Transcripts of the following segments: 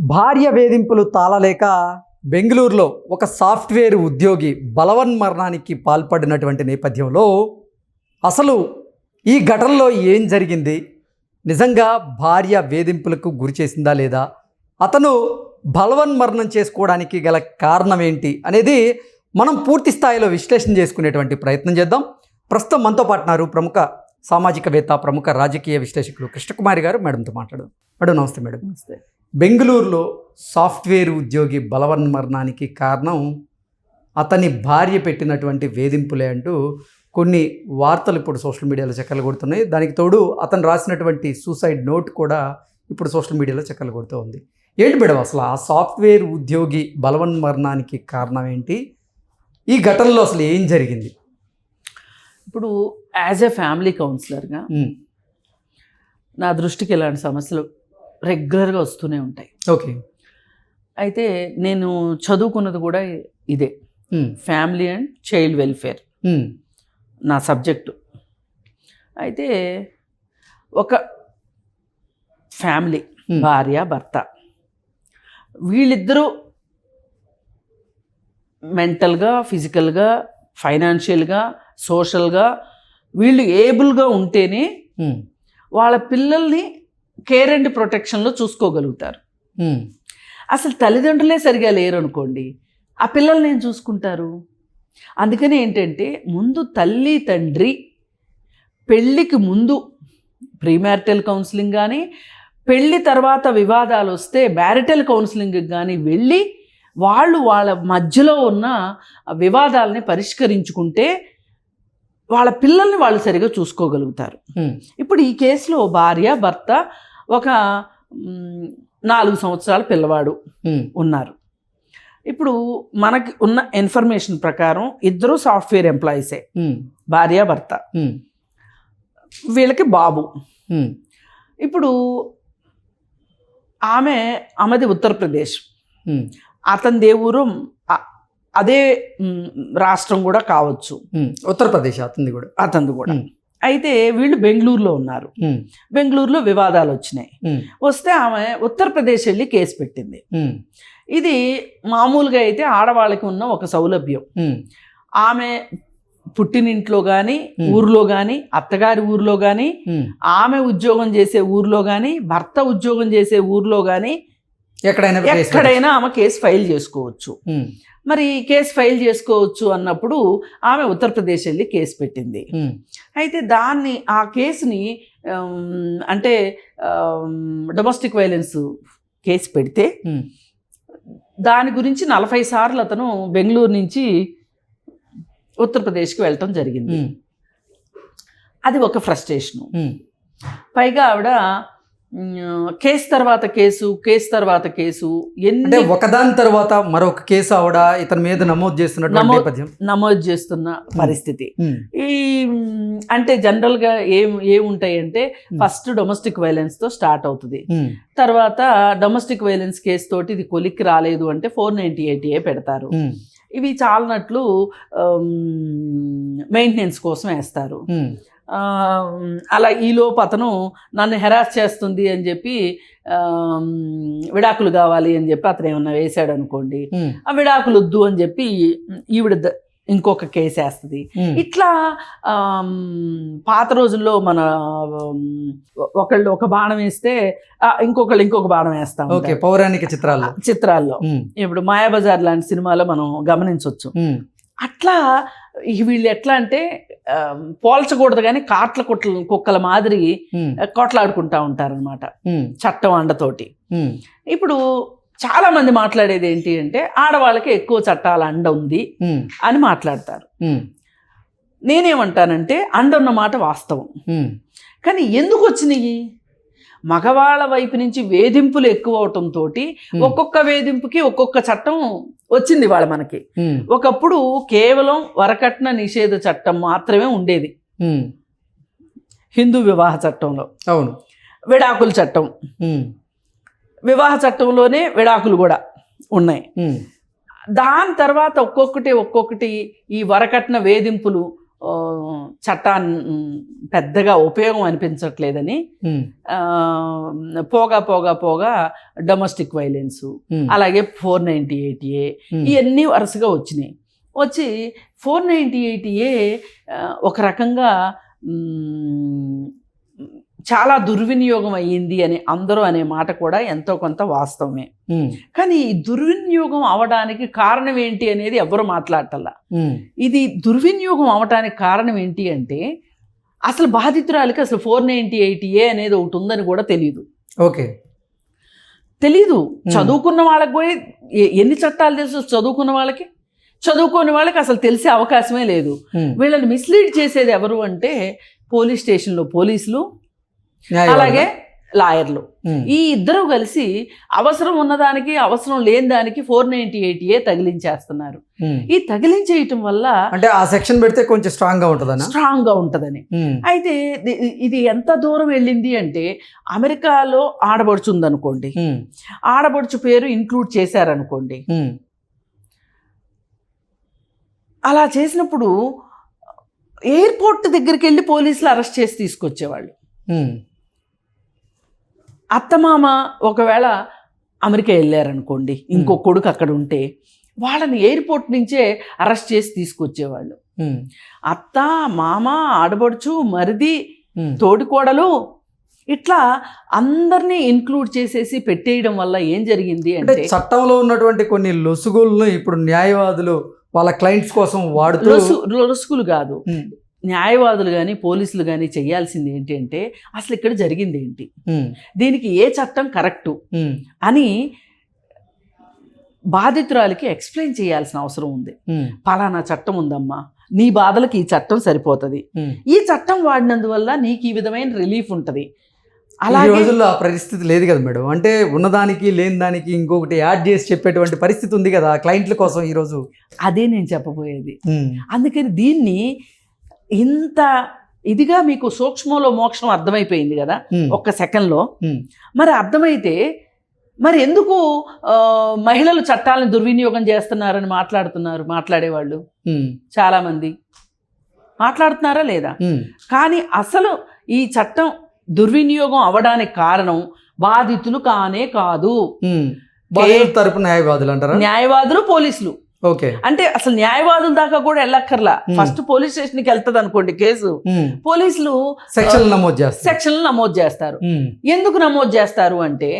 భార్య వేధింపులు తాళలేక బెంగళూరులో ఒక సాఫ్ట్వేర్ ఉద్యోగి బలవన్మరణానికి పాల్పడినటువంటి నేపథ్యంలో అసలు ఈ ఘటనలో ఏం జరిగింది? నిజంగా భార్య వేధింపులకు గురి చేసిందా లేదా? అతను బలవన్మరణం చేసుకోవడానికి గల కారణం ఏంటి అనేది మనం పూర్తి స్థాయిలో విశ్లేషణ చేసుకునేటువంటి ప్రయత్నం చేద్దాం. ప్రస్తుతం మనతో పాటున్నారు ప్రముఖ సామాజికవేత్త ప్రముఖ రాజకీయ విశ్లేషకులు కృష్ణకుమారి గారు. మేడంతో మాట్లాడదాం. మేడం నమస్తే మేడం. నమస్తే. బెంగళూరులో సాఫ్ట్వేర్ ఉద్యోగి బలవన్మరణానికి కారణం అతని భార్య పెట్టినటువంటి వేధింపులే అంటూ కొన్ని వార్తలు ఇప్పుడు సోషల్ మీడియాలో చెక్కలు కొడుతున్నాయి. దానికి తోడు అతను రాసినటువంటి సూసైడ్ నోట్ కూడా ఇప్పుడు సోషల్ మీడియాలో చెక్కలు కొడుతూ ఉంది. ఏంటి మేడం అసలు ఆ సాఫ్ట్వేర్ ఉద్యోగి బలవన్మరణానికి కారణం ఏంటి? ఈ ఘటనలో అసలు ఏం జరిగింది? ఇప్పుడు యాజ్ ఎ ఫ్యామిలీ కౌన్సిలర్గా నా దృష్టికి ఇలాంటి సమస్యలు రెగ్యులర్గా వస్తూనే ఉంటాయి. ఓకే. అయితే నేను చదువుకున్నది కూడా ఇదే. Family and child welfare. నా సబ్జెక్టు. అయితే ఒక ఫ్యామిలీ. భార్య భర్త. వీళ్ళిద్దరూ మెంటల్గా ఫిజికల్గా ఫైనాన్షియల్గా సోషల్గా వీళ్ళు ఏబుల్గా ఉంటేనే వాళ్ళ పిల్లల్ని కేర్ అండ్ ప్రొటెక్షన్లో చూసుకోగలుగుతారు. ఉమ్, అసలు తల్లిదండ్రులే సరిగా లేరు అనుకోండి ఆ పిల్లల్ని ఏం చూసుకుంటారు? అందుకని ఏంటంటే ముందు తల్లి తండ్రి పెళ్ళికి ముందు ప్రీమ్యారిటల్ కౌన్సిలింగ్ కానీ పెళ్ళి తర్వాత వివాదాలు వస్తే మ్యారిటల్ కౌన్సిలింగ్కి కానీ వెళ్ళి వాళ్ళు వాళ్ళ మధ్యలో ఉన్న వివాదాలని పరిష్కరించుకుంటే వాళ్ళ పిల్లల్ని వాళ్ళు సరిగా చూసుకోగలుగుతారు. ఉమ్, ఇప్పుడు ఈ కేసులో భార్య భర్త ఒక నాలుగు సంవత్సరాల పిల్లవాడు ఉన్నారు. ఇప్పుడు మనకి ఉన్న ఇన్ఫర్మేషన్ ప్రకారం ఇద్దరు సాఫ్ట్వేర్ ఎంప్లాయీసే. భార్య భర్త. వీళ్ళకి బాబు. ఇప్పుడు ఆమె ఆమెది ఉత్తరప్రదేశ్. అతని దేవురు అదే రాష్ట్రం కూడా కావచ్చు. ఉత్తరప్రదేశ్ అతనిది కూడా. అతనిది కూడా. అయితే వీళ్ళు బెంగళూరులో ఉన్నారు. బెంగళూరులో వివాదాలు వచ్చినాయి. వస్తే ఆమె ఉత్తరప్రదేశ్ వెళ్ళి కేసు పెట్టింది. ఇది మామూలుగా అయితే ఆడవాళ్ళకి ఉన్న ఒక సౌలభ్యం. ఆమె పుట్టినింట్లో కానీ. ఊర్లో కానీ అత్తగారి ఊర్లో కానీ. ఆమె ఉద్యోగం చేసే ఊర్లో కానీ భర్త ఉద్యోగం చేసే ఊర్లో కానీ ఎక్కడైనా ఎక్కడైనా ఆమె కేసు ఫైల్ చేసుకోవచ్చు. మరి కేసు ఫైల్ చేసుకోవచ్చు అన్నప్పుడు ఆమె ఉత్తరప్రదేశ్ వెళ్ళి కేసు పెట్టింది. అయితే దాన్ని ఆ కేసుని అంటే డొమెస్టిక్ వైలెన్స్ కేసు పెడితే దాని గురించి నలభై సార్లు అతను బెంగళూరు నుంచి ఉత్తరప్రదేశ్కి వెళ్ళటం జరిగింది. అది ఒక ఫ్రస్ట్రేషను. పైగా ఆవిడ కేసు తర్వాత కేసు కేసు తర్వాత కేసు అంటే ఎన్ని ఒకదాని తర్వాత మరొక కేసు ఆవిడ ఇతని మీద నమోదు చేస్తున్నటువంటి నమోదు- చేస్తున్న పరిస్థితి. ఈ అంటే జనరల్గా ఏం ఏముంటాయి అంటే Hmm. ఫస్ట్ డొమెస్టిక్ వైలెన్స్తో స్టార్ట్ అవుతుంది. తర్వాత డొమెస్టిక్ వైలెన్స్ కేసు తోటి ఇది కొలిక్కి రాలేదు అంటే ఫోర్ నైంటీ ఎయిట్ ఏ పెడతారు. ఇవి చాలనట్లు మెయింటెనెన్స్ కోసం వేస్తారు. అలా ఈలోపు అతను నన్ను హెరాస్ చేస్తుంది అని చెప్పి విడాకులు కావాలి అని చెప్పి అతను ఏమన్నా వేసాడు అనుకోండి ఆ విడాకులు వద్దు అని చెప్పి ఈవిడ ఇంకొక కేసు వేస్తుంది. ఇట్లా పాత రోజుల్లో మన ఒకళ్ళు ఒక బాణం వేస్తే ఇంకొకళ్ళు ఇంకొక బాణం వేస్తాం ఓకే పౌరాణిక చిత్రాల్లో. చిత్రాల్లో. ఇప్పుడు మాయాబజార్ లాంటి సినిమాలో మనం గమనించవచ్చు అట్లా వీళ్ళు ఎట్లా అంటే పోల్చకూడదు కానీ కాట్ల కుట్ల కుక్కల మాదిరి కొట్లాడుకుంటా ఉంటారనమాట చట్టం అండతోటి. ఇప్పుడు చాలా మంది మాట్లాడేది ఏంటి అంటే ఆడవాళ్ళకి ఎక్కువ చట్టాల అండ ఉంది అని మాట్లాడతారు. నేనేమంటానంటే అండ ఉన్న మాట వాస్తవం. కానీ ఎందుకు వచ్చినాయి మగవాళ్ళ వైపు నుంచి వేధింపులు ఎక్కువ అవటంతో ఒక్కొక్క వేధింపుకి ఒక్కొక్క చట్టం వచ్చింది వాళ్ళ మనకి. ఒకప్పుడు కేవలం వరకట్న నిషేధ చట్టం మాత్రమే ఉండేది. హిందూ వివాహ చట్టంలో. అవును. విడాకుల చట్టం. వివాహ చట్టంలోనే విడాకులు కూడా ఉన్నాయి. దాని తర్వాత ఒక్కొక్కటి ఒక్కొక్కటి ఈ వరకట్న వేధింపులు చట్టాన్ని పెద్దగా ఉపయోగం అనిపించట్లేదని పోగా పోగా పోగా డొమెస్టిక్ వైలెన్స్ అలాగే ఫోర్ నైంటీ ఎయిట్ ఏ ఇవన్నీ వరుసగా వచ్చినాయి. వచ్చి ఫోర్ నైంటీ ఎయిట్ ఏ ఒక రకంగా చాలా దుర్వినియోగం అయ్యింది అని అందరూ అనే మాట కూడా ఎంతో కొంత వాస్తవమే. కానీ ఈ దుర్వినియోగం అవడానికి కారణం ఏంటి అనేది ఎవరు మాట్లాడటల్లా ఇది దుర్వినియోగం అవడానికి కారణం ఏంటి అంటే అసలు బాధితురాలకి అసలు ఫోర్ నైంటీ ఎయిట్ ఏ అనేది ఒకటి ఉందని కూడా తెలియదు ఓకే. తెలీదు. చదువుకున్న వాళ్ళకి కూడా ఎన్ని చట్టాలు తెలుసు చదువుకున్న వాళ్ళకి? చదువుకోని వాళ్ళకి అసలు తెలిసే అవకాశమే లేదు. వీళ్ళని మిస్లీడ్ చేసేది ఎవరు అంటే పోలీస్ స్టేషన్లో పోలీసులు? అలాగే లాయర్లు. ఈ ఇద్దరు కలిసి అవసరం ఉన్నదానికి అవసరం లేని దానికి ఫోర్ నైంటీ ఎయిట్ ఏ తగిలించేస్తున్నారు. ఈ తగిలించేయటం వల్ల అంటే ఆ సెక్షన్ పెడితే కొంచెం స్ట్రాంగ్గా ఉంటుందనా? స్ట్రాంగ్గా ఉంటదని అయితే ఇది- ఎంత దూరం వెళ్ళింది అంటే అమెరికాలో ఆడబడుచు ఉందనుకోండి ఆడబడుచు పేరు ఇంక్లూడ్ చేశారనుకోండి. అలా చేసినప్పుడు ఎయిర్పోర్ట్ దగ్గరికి వెళ్ళి పోలీసులు అరెస్ట్ చేసి తీసుకొచ్చేవాళ్ళు. అత్తమామ ఒకవేళ అమెరికా వెళ్ళారనుకోండి ఇంకో కొడుకు అక్కడ ఉంటే వాళ్ళని ఎయిర్పోర్ట్ నుంచే అరెస్ట్ చేసి తీసుకొచ్చేవాళ్ళు. అత్త మామ ఆడబడుచు మరిది. తోడికోడలు ఇట్లా అందరినీ ఇన్క్లూడ్ చేసేసి పెట్టేయడం వల్ల ఏం జరిగింది అంటే చట్టంలో ఉన్నటువంటి కొన్ని లొసుగులను ఇప్పుడు న్యాయవాదులు వాళ్ళ క్లయింట్స్ కోసం వాడుతూ లొసు- లొసుగులు కాదు. న్యాయవాదులు కానీ పోలీసులు కానీ చేయాల్సింది ఏంటి అంటే అసలు ఇక్కడ జరిగింది ఏంటి? దీనికి ఏ చట్టం కరెక్టు? అని బాధితురాలకి ఎక్స్ప్లెయిన్ చేయాల్సిన అవసరం ఉంది. పలానా చట్టం ఉందమ్మా నీ బాధలకు ఈ చట్టం సరిపోతుంది. ఈ చట్టం వాడినందువల్ల నీకు ఈ విధమైన రిలీఫ్ ఉంటుంది. ఈ అలాగే రోజుల్లో ఆ పరిస్థితి లేదు కదా మేడం. అంటే ఉన్నదానికి లేని దానికి ఇంకొకటి యాడ్ చేసి చెప్పేటువంటి పరిస్థితి ఉంది కదా క్లయింట్ల కోసం ఈ రోజు అదే నేను చెప్పబోయేది. అందుకని దీన్ని ఇంత ఇదిగా మీకు సూక్ష్మంలో మోక్షం అర్థమైపోయింది కదా ఒక్క సెకండ్లో. మరి అర్థమైతే మరి ఎందుకు మహిళలు చట్టాలను దుర్వినియోగం చేస్తున్నారని మాట్లాడుతున్నారు మాట్లాడేవాళ్ళు? చాలామంది. మాట్లాడుతున్నారా లేదా? కానీ అసలు ఈ చట్టం దుర్వినియోగం అవడానికి కారణం బాధితులు కానే కాదు. తరపు న్యాయవాదులు అంటారా? న్యాయవాదులు పోలీసులు. ఓకే. అంటే అసలు న్యాయవాదుల దాకా కూడా వెళ్ళక్కర్లా. ఫస్ట్ పోలీస్ స్టేషన్కి వెళ్తుంది అనుకోండి కేసు. పోలీసులు సెక్షన్ నమోదు చేస్తారు. సెక్షన్లు నమోదు చేస్తారు. ఎందుకు నమోదు చేస్తారు అంటే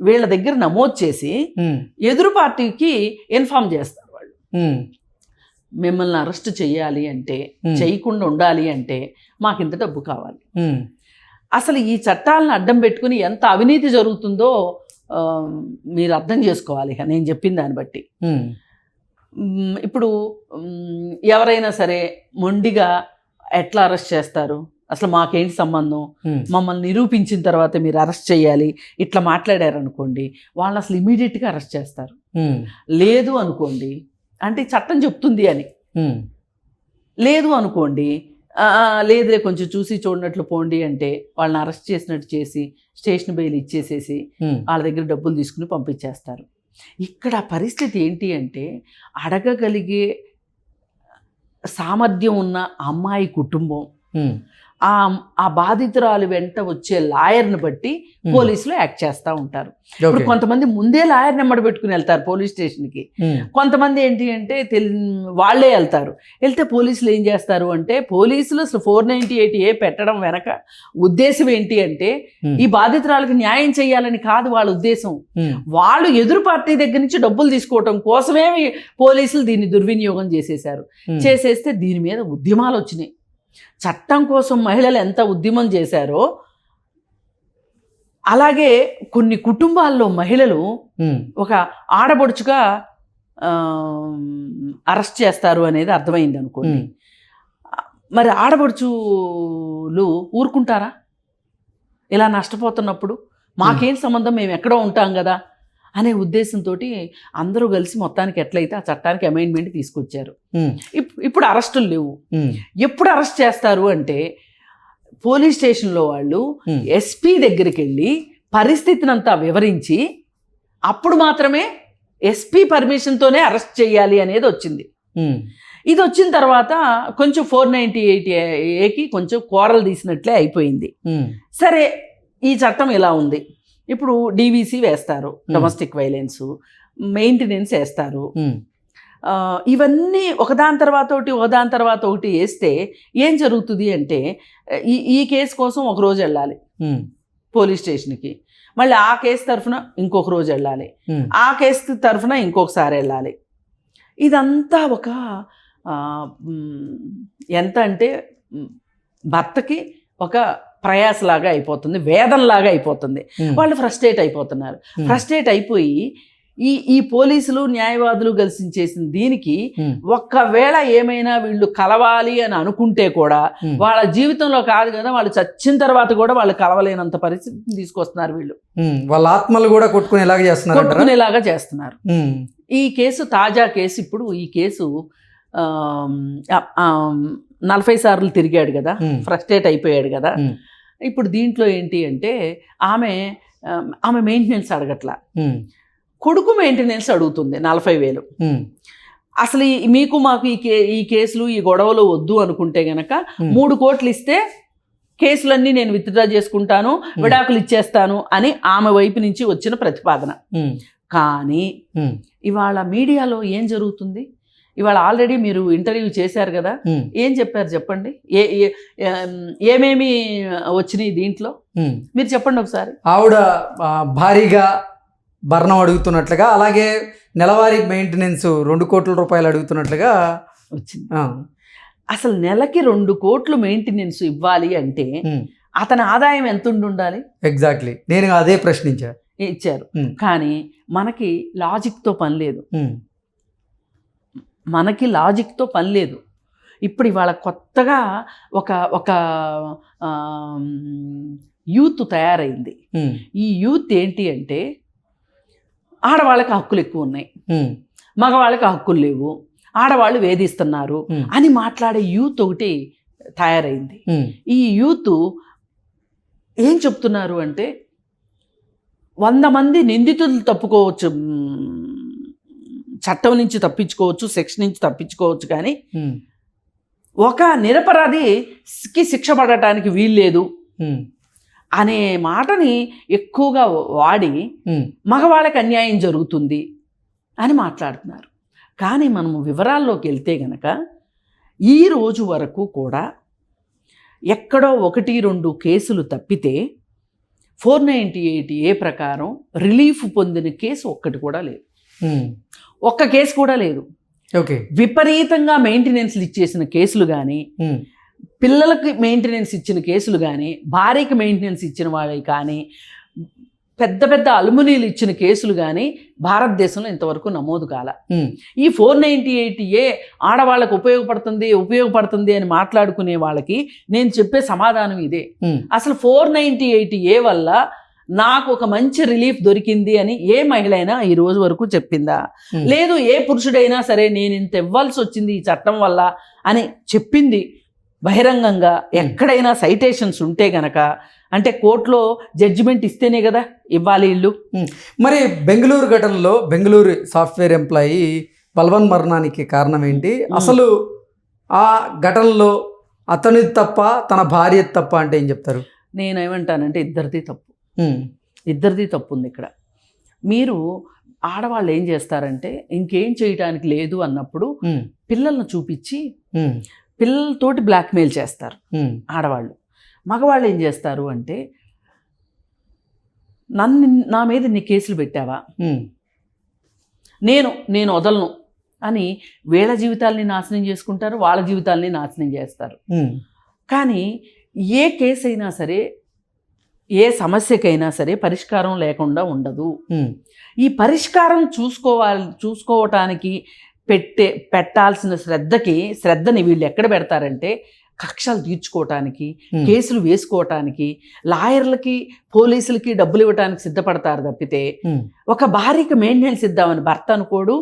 వీళ్ళ దగ్గర నమోదు చేసి ఎదురు పార్టీకి ఇన్ఫామ్ చేస్తారు వాళ్ళు. మిమ్మల్ని అరెస్ట్ చేయాలి అంటే. చేయకుండా ఉండాలి అంటే మాకు ఇంత డబ్బు కావాలి. అసలు ఈ చట్టాలను అడ్డం పెట్టుకుని ఎంత అవినీతి జరుగుతుందో మీరు అర్థం చేసుకోవాలి. నేను చెప్పిన దాన్ని బట్టి. ఇప్పుడు ఎవరైనా సరే మొండిగా ఎట్లా అరెస్ట్ చేస్తారు? అసలు మాకేంటి సంబంధం? మమ్మల్ని నిరూపించిన తర్వాత మీరు అరెస్ట్ చేయాలి ఇట్లా మాట్లాడారనుకోండి వాళ్ళని అసలు ఇమీడియట్గా అరెస్ట్ చేస్తారు. లేదు అనుకోండి అంటే చట్టం చెప్తుంది అని. లేదు అనుకోండి "ఆ, ఆ, లేదులే కొంచెం చూసి చూడనట్లు పోండి అంటే వాళ్ళని అరెస్ట్ చేసినట్టు చేసి స్టేషన్ బెయిల్ ఇచ్చేసేసి వాళ్ళ దగ్గర డబ్బులు తీసుకుని పంపించేస్తారు. ఇక్కడ పరిస్థితి ఏంటి అంటే అడగగలిగే సామర్థ్యం ఉన్న అమ్మాయి కుటుంబం ఆ ఆ బాధితురాలు వెంట వచ్చే లాయర్ని బట్టి. పోలీసులు యాక్ట్ చేస్తూ ఉంటారు. ఇప్పుడు. కొంతమంది ముందే లాయర్ నెంబర్ పెట్టుకుని వెళ్తారు పోలీస్ స్టేషన్కి. కొంతమంది ఏంటి అంటే తెల్ వాళ్ళే వెళ్తారు. వెళ్తే పోలీసులు ఏం చేస్తారు అంటే పోలీసులు అసలు ఫోర్ నైంటీ ఎయిట్ ఏ పెట్టడం వెనక ఉద్దేశం ఏంటి అంటే ఈ బాధితురాలకు న్యాయం చేయాలని కాదు వాళ్ళ ఉద్దేశం. వాళ్ళు ఎదురు పార్టీ దగ్గర నుంచి డబ్బులు తీసుకోవటం కోసమే పోలీసులు దీన్ని దుర్వినియోగం చేసేశారు. ఉమ్, చేసేస్తే దీని మీద ఉద్యమాలు వచ్చినాయి. చట్టం కోసం మహిళలు ఎంత ఉద్యమం చేశారో అలాగే కొన్ని కుటుంబాల్లో మహిళలు ఒక ఆడబడుచుగా అరెస్ట్ చేస్తారు అనేది అర్థమైంది అనుకోండి. మరి ఆడబడుచులు ఊరుకుంటారా? ఇలా నష్టపోతున్నప్పుడు మాకేం సంబంధం? మేము ఎక్కడో ఉంటాం కదా. అనే ఉద్దేశంతో అందరూ కలిసి మొత్తానికి ఎట్లయితే ఆ చట్టానికి అమైన్మెంట్ తీసుకొచ్చారు. ఇప్పుడు అరెస్టులు లేవు. ఎప్పుడు అరెస్ట్ చేస్తారు అంటే పోలీస్ స్టేషన్లో వాళ్ళు ఎస్పీ దగ్గరికి వెళ్ళి పరిస్థితిని అంతా వివరించి అప్పుడు మాత్రమే ఎస్పీ పర్మిషన్తోనే అరెస్ట్ చేయాలి అనేది వచ్చింది. ఇది వచ్చిన తర్వాత కొంచెం ఫోర్ నైంటీ ఎయిట్ ఏకి కొంచెం కూరలు తీసినట్లే అయిపోయింది. సరే ఈ చట్టం ఇలా ఉంది. ఇప్పుడు డీవీసీ వేస్తారు డొమెస్టిక్ వైలెన్స్ మెయింటెనెన్స్ వేస్తారు. ఇవన్నీ ఒకదాని తర్వాత ఒకటి ఒకదాని తర్వాత ఒకటి వేస్తే ఏం జరుగుతుంది అంటే ఈ ఈ కేసు కోసం ఒక రోజు వెళ్ళాలి పోలీస్ స్టేషన్కి. మళ్ళీ ఆ కేసు తరఫున ఇంకొక రోజు వెళ్ళాలి. ఆ కేసు తరఫున ఇంకొకసారి వెళ్ళాలి. ఇదంతా ఒక ఎంత అంటే భర్తకి ఒక ప్రయాసలాగా అయిపోతుంది వేదనలాగా అయిపోతుంది. వాళ్ళు ఫ్రస్ట్రేట్ అయిపోతున్నారు. ఫ్రస్ట్రేట్ అయిపోయి ఈ ఈ పోలీసులు న్యాయవాదులు కలిసి చేసిన దీనికి ఒక్కవేళ ఏమైనా వీళ్ళు కలవాలి అని అనుకుంటే కూడా వాళ్ళ జీవితంలో కాదు కదా వాళ్ళు చచ్చిన తర్వాత కూడా వాళ్ళు కలవలేనంత పరిస్థితిని తీసుకొస్తున్నారు వీళ్ళు. వాళ్ళ ఆత్మలు కూడా కొట్టుకునేలాగా చేస్తున్నారంటారా? కొట్టుకునేలాగా చేస్తున్నారు. ఈ కేసు తాజా కేసు ఇప్పుడు ఈ కేసు నలభై సార్లు తిరిగాడు కదా ఫ్రస్ట్రేట్ అయిపోయాడు కదా ఇప్పుడు దీంట్లో ఏంటి అంటే ఆమె ఆమ్, మెయింటెనెన్స్ అడగట్లా. కొడుకు మెయింటెనెన్స్ అడుగుతుంది నలభై వేలు. అసలు ఈ- మీకు మాకు ఈ కే ఈ కేసులు ఈ గొడవలు వద్దు అనుకుంటే గనక మూడు కోట్లు ఇస్తే కేసులన్నీ నేను విత్డ్రా చేసుకుంటాను విడాకులు ఇచ్చేస్తాను అని ఆమె వైపు నుంచి వచ్చిన ప్రతిపాదన. కానీ ఇవాళ మీడియాలో ఏం జరుగుతుంది? ఇవాళ ఆల్రెడీ మీరు ఇంటర్వ్యూ చేశారు కదా. ఏం చెప్పారు చెప్పండి? ఏ ఏమేమి వచ్చినాయి దీంట్లో. మీరు చెప్పండి ఒకసారి. ఆవిడ భారీగా భరణం అడుగుతున్నట్లుగా అలాగే నెలవారీ మెయింటెనెన్స్ రెండు కోట్ల రూపాయలు అడుగుతున్నట్లుగా వచ్చింది. అసలు నెలకి రెండు కోట్లు మెయింటెనెన్స్ ఇవ్వాలి అంటే అతని ఆదాయం ఎంత ఉండి ఉండాలి? ఎగ్జాక్ట్లీ. నేను అదే ప్రశ్నించా. ఇచ్చారు. కానీ మనకి లాజిక్తో పని లేదు. మనకి లాజిక్తో పని లేదు. ఇప్పుడు ఇవాళ కొత్తగా ఒక ఒక యూత్ తయారైంది. ఈ యూత్ ఏంటి అంటే ఆడవాళ్ళకి హక్కులు ఎక్కువ ఉన్నాయి. మగవాళ్ళకి హక్కులు లేవు. ఆడవాళ్ళు వేధిస్తున్నారు అని మాట్లాడే యూత్ ఒకటి తయారైంది. ఈ యూత్ ఏం చెప్తున్నారు అంటే వంద మంది నిందితులు తప్పుకోవచ్చు చట్టం నుంచి తప్పించుకోవచ్చు సెక్షన్ నుంచి తప్పించుకోవచ్చు కానీ ఒక నిరపరాధికి శిక్ష పడటానికి వీల్లేదు అనే మాటని ఎక్కువగా వాడి మగవాళ్ళకి అన్యాయం జరుగుతుంది అని మాట్లాడుతున్నారు. కానీ మనము వివరాల్లోకి వెళ్తే గనక ఈ రోజు వరకు కూడా ఎక్కడో ఒకటి రెండు కేసులు తప్పితే ఫోర్ నైంటీ ఎయిట్ ఏ ప్రకారం రిలీఫ్ పొందిన కేసు ఒక్కటి కూడా లేదు. ఒక్క కేసు కూడా లేదు. ఓకే. విపరీతంగా మెయింటెనెన్స్లు ఇచ్చేసిన కేసులు కానీ పిల్లలకి మెయింటెనెన్స్ ఇచ్చిన కేసులు కానీ భార్యకి మెయింటెనెన్స్ ఇచ్చిన వాళ్ళకి కానీ పెద్ద పెద్ద అలుమునీలు ఇచ్చిన కేసులు కానీ భారతదేశంలో ఇంతవరకు నమోదు కాల. ఈ ఫోర్ నైంటీ ఎయిట్ ఏ ఆడవాళ్ళకు ఉపయోగపడుతుంది ఉపయోగపడుతుంది అని మాట్లాడుకునే వాళ్ళకి నేను చెప్పే సమాధానం ఇదే. అసలు ఫోర్ నైంటీ ఎయిట్ ఏ వల్ల నాకు ఒక మంచి రిలీఫ్ దొరికింది అని ఏ మహిళ అయినా ఈ రోజు వరకు చెప్పిందా? లేదు ఏ పురుషుడైనా సరే నేను ఇంత ఇవ్వాల్సి వచ్చింది ఈ చట్టం వల్ల అని చెప్పింది. బహిరంగంగా ఎక్కడైనా సైటేషన్స్ ఉంటే గనక అంటే కోర్టులో జడ్జిమెంట్ ఇస్తేనే కదా ఇవ్వాలి ఇల్లు. మరి బెంగళూరు ఘటనలో బెంగళూరు సాఫ్ట్వేర్ ఎంప్లాయీ బల్వన్ మరణానికి కారణం ఏంటి? అసలు ఆ ఘటనలో అతని తప్ప తన భార్య తప్ప అంటే ఏం చెప్తారు? నేనేమంటానంటే ఇద్దరిది తప్పు. ఇద్దరిది తప్పు ఉంది ఇక్కడ. మీరు ఆడవాళ్ళు ఏం చేస్తారంటే ఇంకేం చేయటానికి లేదు అన్నప్పుడు పిల్లలను చూపించి పిల్లలతోటి బ్లాక్మెయిల్ చేస్తారు ఆడవాళ్ళు. మగవాళ్ళు ఏం చేస్తారు అంటే నన్ను నా మీద నీ కేసులు పెట్టావా? నేను నేను వదలను అని వీళ్ళ జీవితాల్ని నాశనం చేసుకుంటారు వాళ్ళ జీవితాల్ని నాశనం చేస్తారు. కానీ ఏ కేసు అయినా సరే ఏ సమస్యకైనా సరే పరిష్కారం లేకుండా ఉండదు. ఈ పరిష్కారం చూసుకోవాలి చూసుకోవటానికి పెట్టే పెట్టాల్సిన శ్రద్ధకి శ్రద్ధని వీళ్ళు ఎక్కడ పెడతారంటే కక్షలు తీర్చుకోవటానికి కేసులు వేసుకోవటానికి లాయర్లకి పోలీసులకి డబ్బులు ఇవ్వటానికి సిద్ధపడతారు తప్పితే ఒక భార్యకి మెయింటెనెన్స్ ఇద్దామని భర్త అనుకోడు.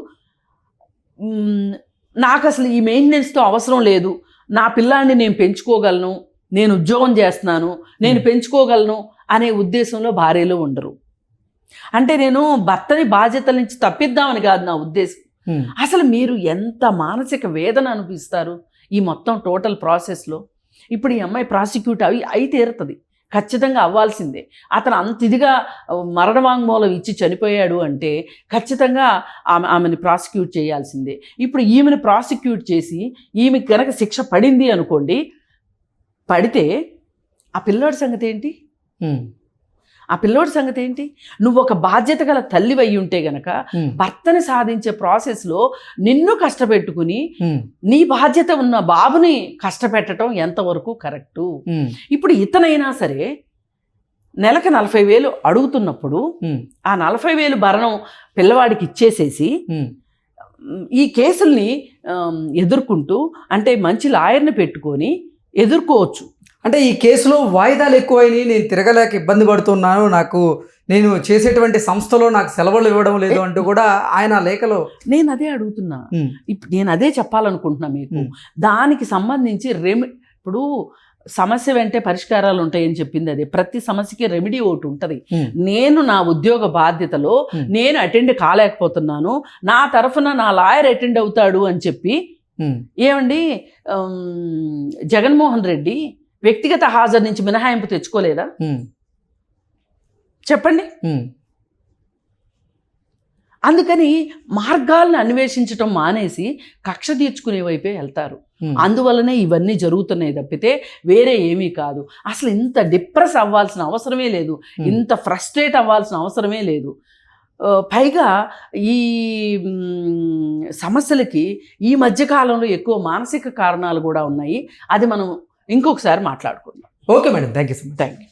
నాకు అసలు ఈ మెయింటెనెన్స్తో అవసరం లేదు. నా పిల్లాన్ని నేను పెంచుకోగలను నేను ఉద్యోగం చేస్తున్నాను నేను. పెంచుకోగలను అనే ఉద్దేశంలో భార్యలు ఉండరు. అంటే నేను భర్తని బాధ్యతల నుంచి తప్పిద్దామని కాదు నా ఉద్దేశం. అసలు మీరు ఎంత మానసిక వేదన అనిపిస్తారు ఈ మొత్తం టోటల్ ప్రాసెస్లో? ఇప్పుడు ఈ అమ్మాయి ప్రాసిక్యూట్ అవి అయి తీరుతుంది. ఖచ్చితంగా అవ్వాల్సిందే. అతను అంత ఇదిగా మరణ వాంగ్మూలం ఇచ్చి చనిపోయాడు అంటే ఖచ్చితంగా ఆమె ఆమెను ప్రాసిక్యూట్ చేయాల్సిందే. ఇప్పుడు ఈమెను ప్రాసిక్యూట్ చేసి ఈమె కనుక శిక్ష పడింది అనుకోండి పడితే ఆ పిల్లోడి సంగతి ఏంటి? ఆ పిల్లోడి సంగతి ఏంటి? నువ్వు ఒక బాధ్యత గల తల్లి అయి ఉంటే గనక ఉమ్, భర్తని సాధించే ప్రాసెస్లో నిన్ను కష్టపెట్టుకుని ఉమ్, నీ బాధ్యత ఉన్న బాబుని కష్టపెట్టడం ఎంతవరకు కరెక్టు ఇప్పుడు ఇతనైనా సరే నెలకు నలభై వేలు అడుగుతున్నప్పుడు ఆ నలభై వేలు భరణం పిల్లవాడికి ఇచ్చేసేసి ఈ కేసుల్ని ఎదుర్కొంటూ అంటే మంచి లాయర్ని పెట్టుకొని ఎదుర్కోవచ్చు. అంటే ఈ కేసులో వాయిదాలు ఎక్కువైనాయి నేను తిరగలేక ఇబ్బంది పడుతున్నాను నాకు నేను చేసేటువంటి సంస్థలో నాకు సెలవులు ఇవ్వడం లేదు అంటూ కూడా ఆయన లేఖలో నేను అదే అడుగుతున్నా. నేను అదే చెప్పాలనుకుంటున్నా మీకు. దానికి సంబంధించి రెమి ఇప్పుడు సమస్య వెంటే పరిష్కారాలు ఉంటాయని చెప్పింది అదే. ప్రతి సమస్యకి రెమెడీ ఒకటి ఉంటుంది. నేను నా ఉద్యోగ బాధ్యతలో. నేను అటెండ్ కాలేకపోతున్నాను నా తరఫున నా లాయర్ అటెండ్ అవుతాడు అని చెప్పి ఏమండి? జగన్మోహన్ రెడ్డి వ్యక్తిగత హాజరు నుంచి మినహాయింపు తెచ్చుకోలేదా? చెప్పండి. అందుకని మార్గాలను అన్వేషించటం మానేసి కక్ష తీర్చుకునే వైపే వెళ్తారు. ఉమ్. అందువల్లనే ఇవన్నీ జరుగుతున్నాయి తప్పితే వేరే ఏమీ కాదు. అసలు ఇంత డిప్రెస్ అవ్వాల్సిన అవసరమే లేదు. ఇంత ఫ్రస్ట్రేట్ అవ్వాల్సిన అవసరమే లేదు. పైగా ఈ సమస్యలకి ఈ మధ్యకాలంలో ఎక్కువ మానసిక కారణాలు కూడా ఉన్నాయి. అది మనం ఇంకొకసారి మాట్లాడుకుందాం. Okay madam thank you so much. Thank you